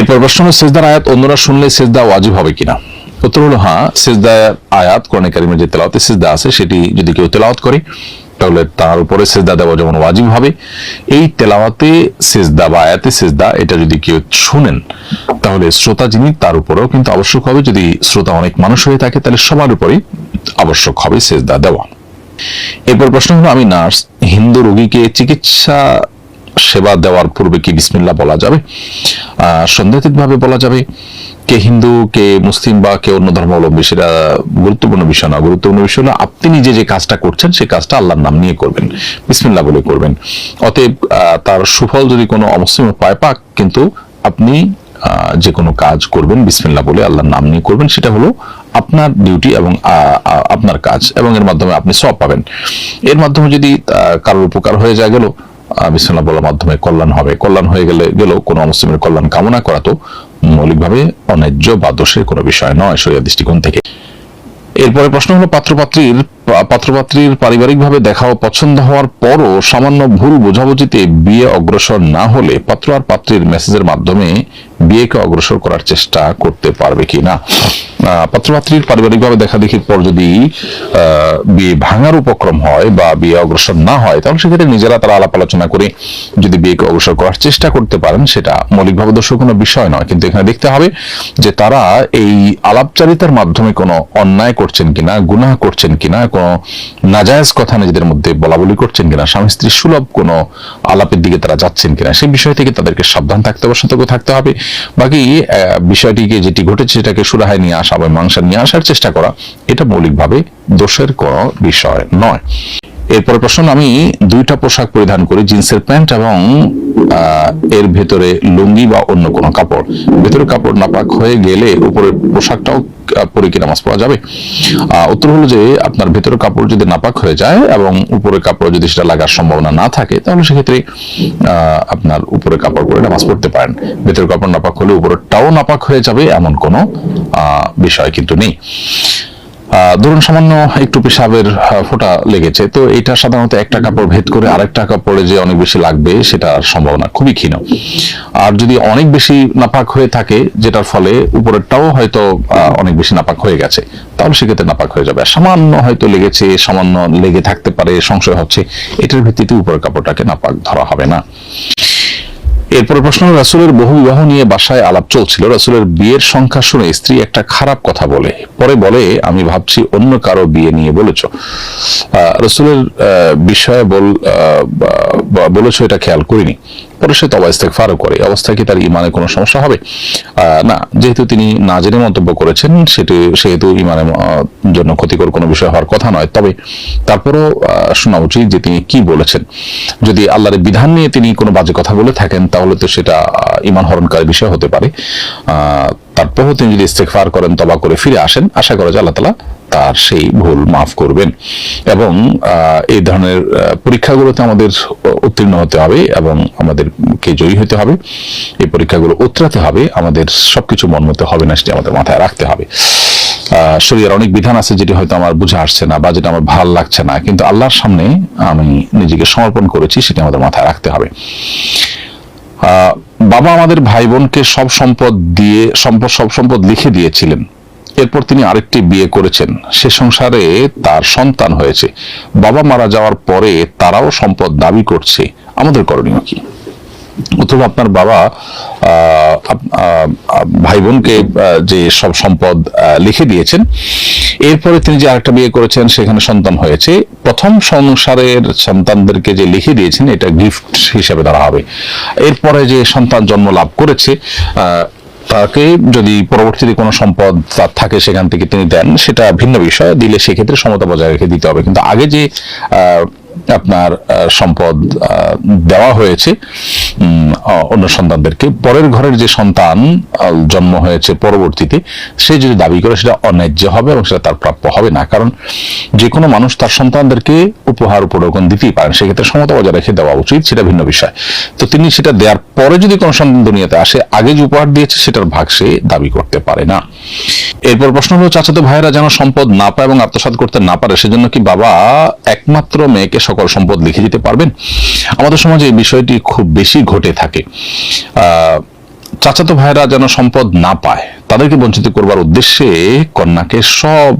এরপর প্রশ্ন হলো সেজদার আয়াত অন্যরা শুনলে সেজদা ওয়াজিব হবে কিনা? উত্তর হলো হ্যাঁ সেজদার আয়াত কোরআন কারিমের যে তেলাওয়াতে সেজদা আছে, সেটি যদি কেউ তেলাওয়াত করে, তাহলে তার উপরে সেজদা দেওয়া যেমন ওয়াজিব হবে। এই তেলাওয়াতে সেজদা বা আয়াতে সেজদা, এটা যদি কেউ শুনেন, তাহলে শ্রোতা যিনি, তার উপরেও কিন্তু আবশ্যক হবে। যদি শ্রোতা অনেক মানুষ হয়ে থাকে, তাহলে সবার উপরেই আবশ্যক হবে সেজদা দেওয়া। এরপর প্রশ্ন হলো, আমি নার্স, হিন্দু রোগীকে চিকিৎসা সেবা দেওয়ার পূর্বে কি বিসমিল্লা বলা যাবে? সন্দেহিত ভাবে বলা যাবে, কে হিন্দু, কে মুসলিম বা কে অন্য ধর্মাবলম্বী, সেটা গুরুত্বপূর্ণ বিষয় না। গুরুত্বপূর্ণ বিষয় হলো, আপনি নিজে যে কাজটা করছেন সেই কাজটা আল্লাহর নাম নিয়ে করবেন। বিসমিল্লা বলে করবেন। অতএব তার সুফল যদি কোনো অমুসলিম পায় পাক, কিন্তু আপনি যে কোনো কাজ করবেন বিসমিল্লা বলে আল্লাহর নাম নিয়ে করবেন, সেটা হলো আপনার ডিউটি এবং আপনার কাজ এবং এর মাধ্যমে আপনি সব পাবেন। এর মাধ্যমে যদি কারোর উপকার হয়ে যায় গেল বিসমিল্লা বলার মাধ্যমে কল্যাণ হবে। কল্যাণ হয়ে গেলে গেলেও কোনো মুসলিমের কল্যাণ কামনা করা তো মৌলিকভাবে অন্যায্য বা দোষের কোনো বিষয় নয় সরিয়া দৃষ্টিকোণ থেকে। এরপরে প্রশ্ন হলো, পাত্রপাত্রীর পাত্রপাত্রীর পারিবারিকভাবে দেখা ও পছন্দ হওয়ার পরও সামান্য ভুল বোঝাবুঝিতে বিয়ে অগ্রসর না হলে পাত্র আর পাত্রীর মেসেজের মাধ্যমে বিয়েকে অগ্রসর করার চেষ্টা করতে পারবে কি না? পাত্রপাত্রীর পারিবারিকভাবে দেখা দেখির পর যদি বিয়ে ভাঙার উপক্রম হয় বা বিয়ে অগ্রসর না হয়, তাহলে সেক্ষেত্রে নিজেরা তারা আলাপ আলোচনা করে যদি বিয়েকে অগ্রসর করার চেষ্টা করতে পারেন, সেটা মৌলিকভাবে দোষের কোনো বিষয় নয়। কিন্তু এখানে দেখতে হবে যে তারা এই আলাপচারিতার মাধ্যমে কোনো অন্যায় করছেন কিনা, গুনাহ করছেন কিনা কোনো নাজায়েজ কথা নিজেদের মধ্যে বলা বলি করছেন কিনা, স্বামী স্ত্রী সুলভ কোনো আলাপের দিকে তারা যাচ্ছেন কিনা সেই বিষয় থেকে তাদেরকে সাবধান থাকতে হবে, সতর্ক থাকতে হবে। বাকি বিষয়টিকে যেটি ঘটেছে সেটাকে সুরাহায় নিয়ে আসা বা মাংসা নিয়ে আসার চেষ্টা করা, এটা মৌলিকভাবে দোষের কোনো বিষয় নয়। এরপরে প্রশ্ন, আমি দুইটা পোশাক পরিধান করি, জিন্সের প্যান্ট এবং এর ভেতরে লুঙ্গি বা অন্য কোনো কাপড়। ভেতরে কাপড় নাপাক হয়ে গেলে উপরের পোশাকটাও পরে কি নামাজ পড়া যাবে? উত্তর হলো যে, আপনার ভেতরের কাপড় যদি নাপাক হয়ে যায় এবং উপরের কাপড় যদি সেটা লাগার সম্ভাবনা না থাকে, তাহলে সেক্ষেত্রে আপনার উপরে কাপড় পরে নামাজ পড়তে পারেন। ভেতরের কাপড় নাপাক হলে উপরেরটাও নাপাক হয়ে যাবে, এমন কোনো বিষয় কিন্তু নেই। ধরুন সামান্য একটু পেশাবের ফোঁটা লেগেছে, তো এটা সাধারণত একটা কাপড় ভেদ করে আরেকটা কাপড়ে যে অনেক বেশি লাগবে সেটার সম্ভাবনা খুবই ক্ষীণ। আর যদি অনেক বেশি নাপাক হয়ে থাকে, যেটার ফলে উপরেরটাও হয়তো অনেক বেশি নাপাক হয়ে গেছে, তাহলে সেক্ষেত্রে নাপাক হয়ে যাবে। সামান্য হয়তো লেগেছে, সামান্য লেগে থাকতে পারে, সংশয় হচ্ছে, এটার ভিত্তিতে উপরের কাপড়টাকে নাপাক ধরা হবে না। এরপরে প্রশ্ন, রাসুলের বহু বিবাহ নিয়ে বাসায় আলাপ চলছিল। রাসুলের বিয়ের সংখ্যা শুনে স্ত্রী একটা খারাপ কথা বলে। পরে বলে, আমি ভাবছি অন্য কারও বিয়ে নিয়ে বলেছ। রাসূলের বিষয়ে বল বলেছ, এটা খেয়াল করিনি। পরে সে তবা ইস্তেগফারও করে। অবস্থায় কি তার ইমানে কোনো সমস্যা হবে? না, যেহেতু তিনি না জেনে মন্তব্য করেছেন, সেটি, সেহেতু ইমানের জন্য ক্ষতিকর কোনো বিষয় হওয়ার কথা নয়। তবে তারপরও শোনা উচিত যে তিনি কি বলেছেন। যদি আল্লাহর বিধান নিয়ে তিনি কোনো বাজে কথা বলে থাকেন, তাহলে তো সেটা ইমান হরণকারী বিষয় হতে পারে। তারপরও তিনি যদি ইস্তেগফার করেন তবা করে ফিরে আসেন, আশা করা যায় আল্লাহ তালা তার সেই ভুল মাফ করবেন। এবং এই ধরনের পরীক্ষাগুলোতে আমাদের উত্তীর্ণ হতে হবে এবং আমাদেরকে জয়ী হতে হবে। এই পরীক্ষাগুলো উতরাতে হবে, আমাদের সবকিছু মন মতো হবে না সেটি আমাদের মাথায় রাখতে হবে। শরীরের অনেক বিধান আছে যেটি হয়তো আমার বুঝে আসছে না বা যেটা আমার ভালো লাগছে না, কিন্তু আল্লাহর সামনে আমি নিজেকে সমর্পণ করেছি, সেটি আমাদের মাথায় রাখতে হবে। বাবা আমাদের ভাই বোনকে সব সম্পদ দিয়ে, সম্পদ, সব সম্পদ লিখে দিয়েছিলেন। এরপর তিনি আরেকটি বিয়ে করেছেন। সে সংসারে তার সন্তান হয়েছে। বাবা মারা যাওয়ার পরে তারাও সম্পদ দাবি করছে। আমাদের করণীয় কি? অথবা আপনার বাবা ভাই বোনকে যে সব সম্পদ লিখে দিয়েছেন, এরপরে তিনি যে আরেকটা বিয়ে করেছেন, সেখানে সন্তান হয়েছে। প্রথম সংসারের সন্তানদেরকে যে লিখে দিয়েছেন, এটা গিফট হিসেবে ধরা হবে। এরপরে যে সন্তান জন্ম লাভ করেছে তাকে যদি পরবর্তীতে কোনো সম্পদ তার থাকে সেখান থেকে তিনি দেন, সেটা ভিন্ন বিষয়। দিলে সেক্ষেত্রে সমতা বজায় রেখে দিতে হবে। কিন্তু আগে যে আপনার সম্পদ দেওয়া হয়েছে। অন্য সন্তানদেরকে। পরের ঘরের যে সন্তান জন্ম হয়েছে পরবর্তীতে, সে যদি দাবি করে, সেটা অন্যায্য হবে এবং সেটা তার প্রাপ্য হবে না। কারণ যে কোনো মানুষ তার সন্তানদেরকে উপহার উপরোকন দিতেই পারেন। সেক্ষেত্রে সমতা বজায় রেখে দেওয়া উচিত, সেটা ভিন্ন বিষয়। তো তিনি সেটা দেওয়ার পরে যদি কোনো সন্তান দুনিয়াতে আসে, আগে যে উপহার দিয়েছে, সেটার ভাগ সে দাবি করতে পারে না। এরপর প্রশ্ন হলো, চাচাতো ভাইয়েরা যেন সম্পদ না পায় এবং আত্মসাৎ করতে না পারে, সেজন্য কি বাবা একমাত্র মেয়েকে সকল সম্পদ লিখে দিতে পারবেন। আমাদের সমাজে এই বিষয়টি খুব বেশি ঘটে থাকে। চাচাতো ভাইরা যেন সম্পদ না পায় তাদেরকে বঞ্চিত করবার উদ্দেশ্যে কন্যাকে সব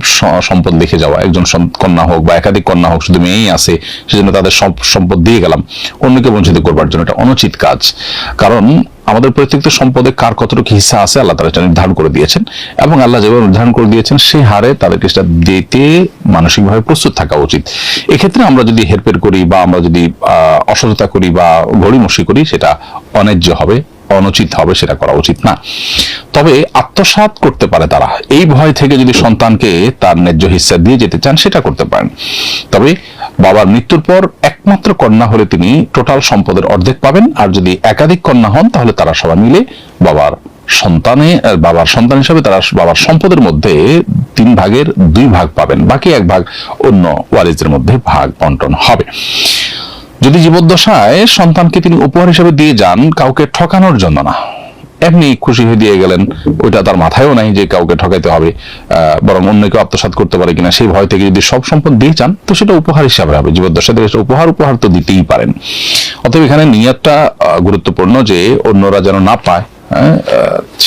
সম্পদ দেখে যাওয়া, একজন কন্যা হোক বা একাধিক কন্যা হোক, শুধু মেয়েই আছে, সেজন্য তাদের সব সম্পদ দিয়ে গেলাম, অন্যকে বঞ্চিত করবার জন্য। এটা অনুচিত কাজ। কারণ আমাদের প্রত্যেক সম্পদে কার কতটুকু হিস্সা আছে, আল্লাহ তারা নির্ধারণ করে দিয়েছেন এবং আল্লাহ যেভাবে নির্ধারণ করে দিয়েছেন সেই হারে তাদেরকে সেটা দিতে মানসিকভাবে প্রস্তুত থাকা উচিত। এক্ষেত্রে আমরা যদি হেরফের করি বা আমরা যদি অসততা করি বা ঘড়িমসি করি, সেটা অন্যায্য হবে। অনুচিত হবে, সেটা করা উচিত না। তবে আত্মসাৎ করতে পারে তারা। এই ভয় থেকে যদি সন্তানকে তার ন্যায্য হিস্সা দিয়ে যেতে চান, সেটা করতে পারেন। তবে বাবার মৃত্যুর পর একমাত্র কন্যা হলে তিনি টোটাল সম্পদের অর্ধেক পাবেন। আর যদি একাধিক কন্যা হন, তাহলে তারা সবাই মিলে বাবার সন্তানে বাবার সন্তান হিসাবে তারা বাবার সম্পদের মধ্যে তিন ভাগের দুই ভাগ পাবেন। বাকি এক ভাগ অন্য ওয়ারিসদের মধ্যে ভাগ বন্টন হবে। যদি জীবদ্দশায় সন্তানকে তিনি উপহার হিসেবে দিয়ে যান কাউকে ঠকানোর জন্য না। এমনি খুশি হয়ে দিয়ে গেলেন ওইটা তার মাথায়ও নাই যে কাউকে ঠকাইতে হবে বরং অন্যকে আত্মসাৎ করতে পারে কিনা সেই ভয় থেকে যদি সব সম্পদ দিয়ে চান তো সেটা উপহার হিসাবে হবে। জীবদ্দশা থেকে উপহার উপহার তো দিতেই পারেন। অতএব এখানে নিয়তটা গুরুত্বপূর্ণ যে অন্যরা যেন না পায় হ্যাঁ,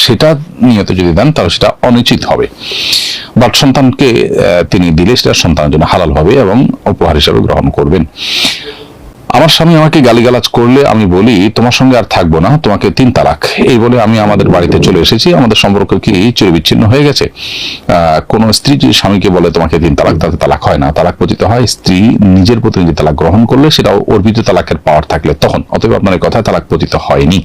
সেটা নিয়ত যদি দেন তাহলে সেটা অনুচিত হবে। বাট সন্তানকে তিনি দিলে সেটা সন্তানের জন্য হালাল হবে এবং উপহার হিসাবে গ্রহণ করবেন। আমার স্বামী আমাকে গালিগালাজ করলে আমি বলি, তোমার সঙ্গে আর থাকব না, তোমাকে তিন তালাক। এই বলে আমি আমাদের বাড়িতে চলে এসেছি। আমাদের সম্পর্ক কি চির বিচ্ছিন্ন হয়ে গেছে? কোনো স্ত্রী যদি স্বামীকে বলে তোমাকে তিন তালাক, তাতে তালাক হয় না। তালাক পতিত হয়, স্ত্রী নিজের প্রতি যদি তালাক গ্রহণ করলে সেটা অর্পিত তালাকের পাওয়ার থাকলে তখন। অতএব আপনার কথা তালাক পতিত হয়নি।